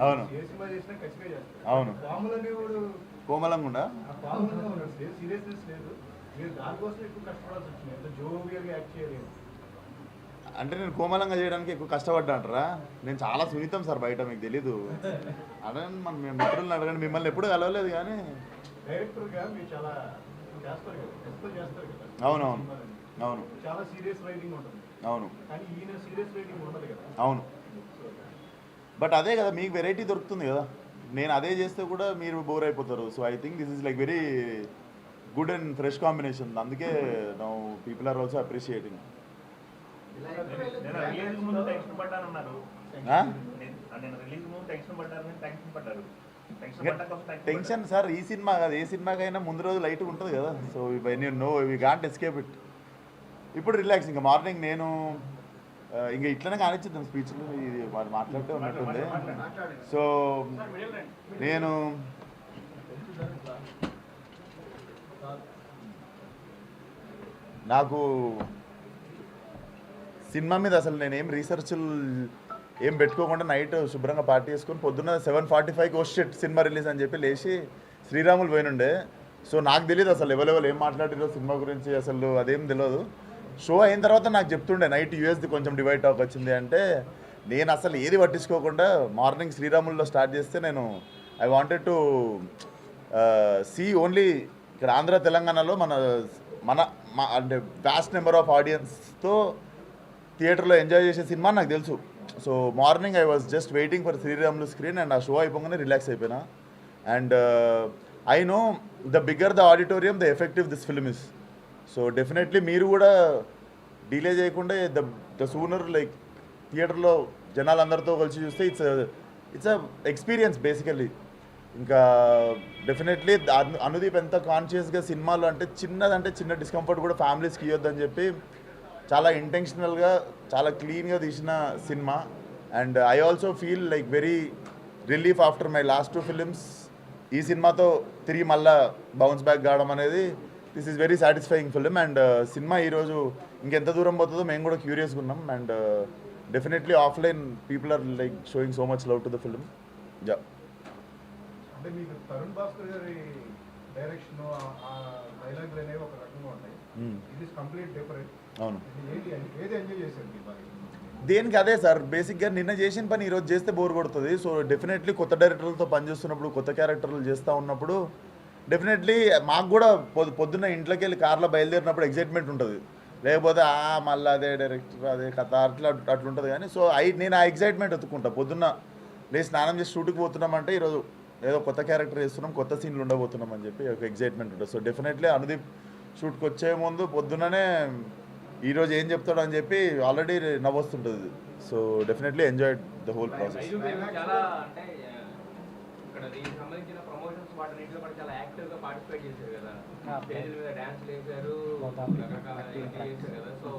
అవును. అవును. కోమలంగా ఉండా అంటే నేను కోమలంగా చేయడానికి ఎక్కువ కష్టపడ్డా అంటారా? నేను చాలా సున్నితం సార్ బయట మీకు తెలీదు. అడగండి మన మేము మిత్రులను అడగండి. మిమ్మల్ని ఎప్పుడు కలవలేదు కానీ. అవునవును. అవును చాలా సీరియస్ రైటింగ్ ఉంటుంది. అవును. కానీ ఈయన సీరియస్ రైటింగ్ ఉండదు కదా. అవును. బట్ అదే కదా మీకు వెరైటీ దొరుకుతుంది కదా. నేను అదే చేస్తే కూడా మీరు బోర్ అయిపోతారు. So I think this is like very good and fresh combination అందుకే now people are also appreciating నేను టెన్షన్? నేను- నేను సార్ ఈ సినిమా కాదు ఏ సినిమాకైనా ముందు రోజు లైట్ ఉంటుంది కదా. సో ఇవన్నీ no we can't escape it ఇప్పుడు రిలాక్స్ ఇంకా మార్నింగ్ నేను ఇంకా ఇట్లనే కానిచ్చిద్దాం స్పీచ్లు ఇది వాళ్ళు మాట్లాడితే ఉన్నట్టుంది సో నేను నాకు సినిమా మీద అసలు నేను ఏం రీసెర్చ్లు ఏం పెట్టుకోకుండా నైట్ శుభ్రంగా పార్టీ చేసుకొని పొద్దున్న సెవెన్ ఫార్టీ ఫైవ్కి షిట్ సినిమా రిలీజ్ అని చెప్పి లేచి శ్రీరాములు పోయినుండే. సో నాకు తెలియదు అసలు ఎవరెవరు ఏం మాట్లాడారో సినిమా గురించి అసలు అదేం తెలియదు షో అయిన తర్వాత నాకు చెప్తుండే నైట్ యూఎస్ది కొంచెం డివైడ్ టాక్ వచ్చింది అంటే నేను అసలు ఏది పట్టించుకోకుండా మార్నింగ్ శ్రీరాముల్లో స్టార్ట్ చేస్తే నేను I wanted to see only ఇక్కడ ఆంధ్ర తెలంగాణలో మన మన మా- అంటే వ్యాస్ట్ నెంబర్ ఆఫ్ ఆడియన్స్తో థియేటర్లో ఎంజాయ్ చేసే సినిమా నాకు తెలుసు. So morning I was just waiting for Sriramulu screen and ఆ షో అయిపోగానే రిలాక్స్ అయిపోయినా. And I know the bigger the auditorium the effective this film is so definitely మీరు కూడా delay చేయకుండా ద ద సూనర్ లైక్ థియేటర్లో జనాలందరితో కలిసి చూస్తే it's it's a experience basically ఇంకా డెఫినెట్లీ అనుదీప్ ఎంత కాన్షియస్గా సినిమాలు అంటే చిన్నదంటే చిన్న డిస్కంఫర్ట్ కూడా ఫ్యామిలీస్కి ఇవ్వద్దని చెప్పి చాలా ఇంటెన్షనల్గా చాలా క్లీన్గా తీసిన cinema. And I also feel like very relief after my last two films ఈ సినిమాతో తిరిగి మళ్ళా బౌన్స్ బ్యాక్ కావడం అనేది this is very satisfying film and cinema ఈరోజు ఇంకెంత దూరం పోతుందో మేము కూడా క్యూరియస్గా ఉన్నాం and definitely offline people are like showing so much love to the film different అవును. దేనికి అదే సార్ బేసిక్గా నిన్న చేసిన పని ఈరోజు చేస్తే బోర్ కొడుతుంది. సో డెఫినెట్లీ కొత్త డైరెక్టర్లతో పనిచేస్తున్నప్పుడు కొత్త క్యారెక్టర్లు చేస్తూ ఉన్నప్పుడు డెఫినెట్లీ మాకు కూడా పొద్దు పొద్దున్న ఇంట్లోకి వెళ్ళి కార్లో బయలుదేరినప్పుడు ఎగ్జైట్మెంట్ ఉంటుంది. లేకపోతే ఆ మళ్ళీ అదే డైరెక్టర్ అదే కథ అట్లా అట్లుంటుంది కానీ సో ఐ నేను ఆ ఎగ్జైట్మెంట్ ఎత్తుకుంటా. పొద్దున్న లేచి స్నానం చేసి షూట్కి పోతున్నామంటే ఈరోజు ఏదో కొత్త క్యారెక్టర్ చేస్తున్నాం కొత్త సీన్లు ఉండబోతున్నాం అని చెప్పి ఒక ఎగ్జైట్మెంట్ ఉంటుంది. సో డెఫినెట్లీ అనుదీప్ షూట్కి వచ్చే ముందు పొద్దున్ననే ఈరోజు ఏం చెప్తాడు అని చెప్పి already నవ్వొస్తుంటుంది. So definitely enjoy the whole process ఇక్కడ దీనికి సంబంధించిన ప్రమోషన్స్ వాటిలో కూడా చాలా యాక్టివ్గా పార్టిసిపేట్ చేశారు కదా. స్టేజ్ మీద డాన్స్ వేశారు రకరకాల చేశారు కదా. సో